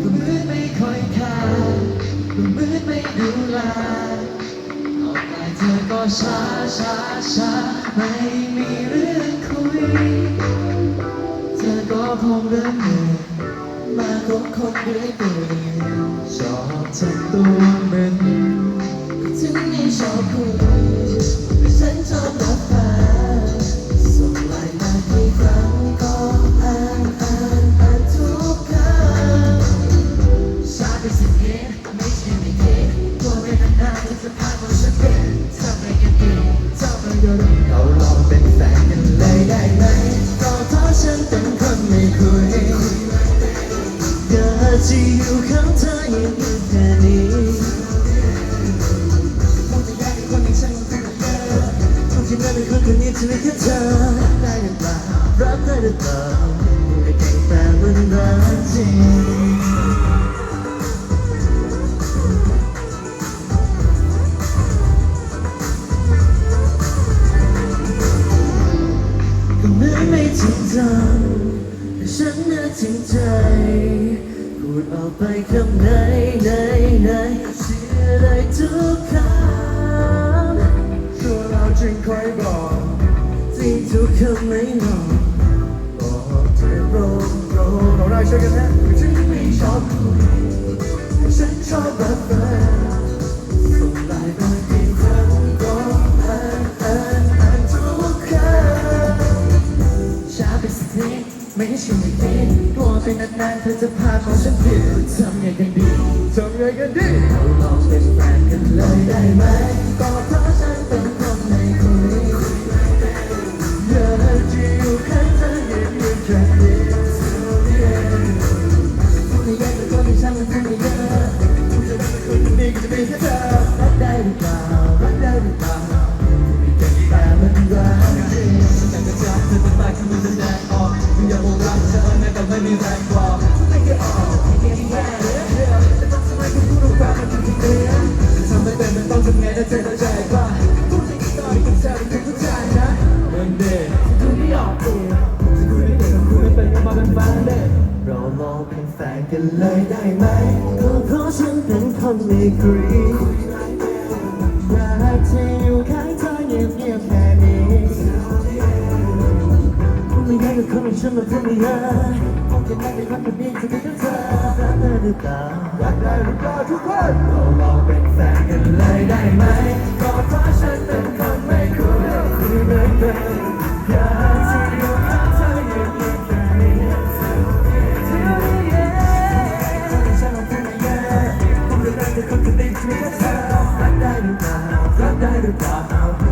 ก็มืดไม่คอยคาก็มืดไม่ดูแลออกไปเธอก็ช้าช้าช้าไม่มีเรื่องคุย เธอก็คงมเนื่อยมาคบคนเรื่อเอยชอบทำตัวเหมือนถึงไม่ชอบคุย เป็นแฟนกันเลยได้ไหมก็เพราะฉันเป็นคนไม่คุยอยากจะอยู่ข้างเธออย่างแค่นี้คงจะยากกับคนอย่างฉันมันเป็นเยอะคงจะไม่เป็นคนคนนี้จะไม่แค่เธอได้หรือเปล่ารับได้หรือเปล่าไม่เก่งแต่มันรักจริง นน่ะจริงใจพูดออกไปคำไหนไหนไหนเชื่อได้ทุกคำตัวเราจริงคอยบอกจริงทุกคำไม่ ไม่ใช่ไม่ดีตัวเป็นนานๆเธอจะพาของฉันผิดทำไงกันดีทำไงกันดีเราลองเป็นแฟนกันเลยได้ไหมก็เพราะฉัน กันเลยได้ไหมก็เพราะฉันเป็นคนไม่คุยอยากจะอยู่ข้างเธอเงียบๆแค่นี้พูดไม่ได้กับคนฉันมาพูดไม่ได้คงจะได้เป็นคนคนนี้จะเป็นเธอรักได้หรือเปล่ารักได้หรือเปล่าทุกคนเราลองเป็นแฟนกันเลยได้ไหม Down, down, down.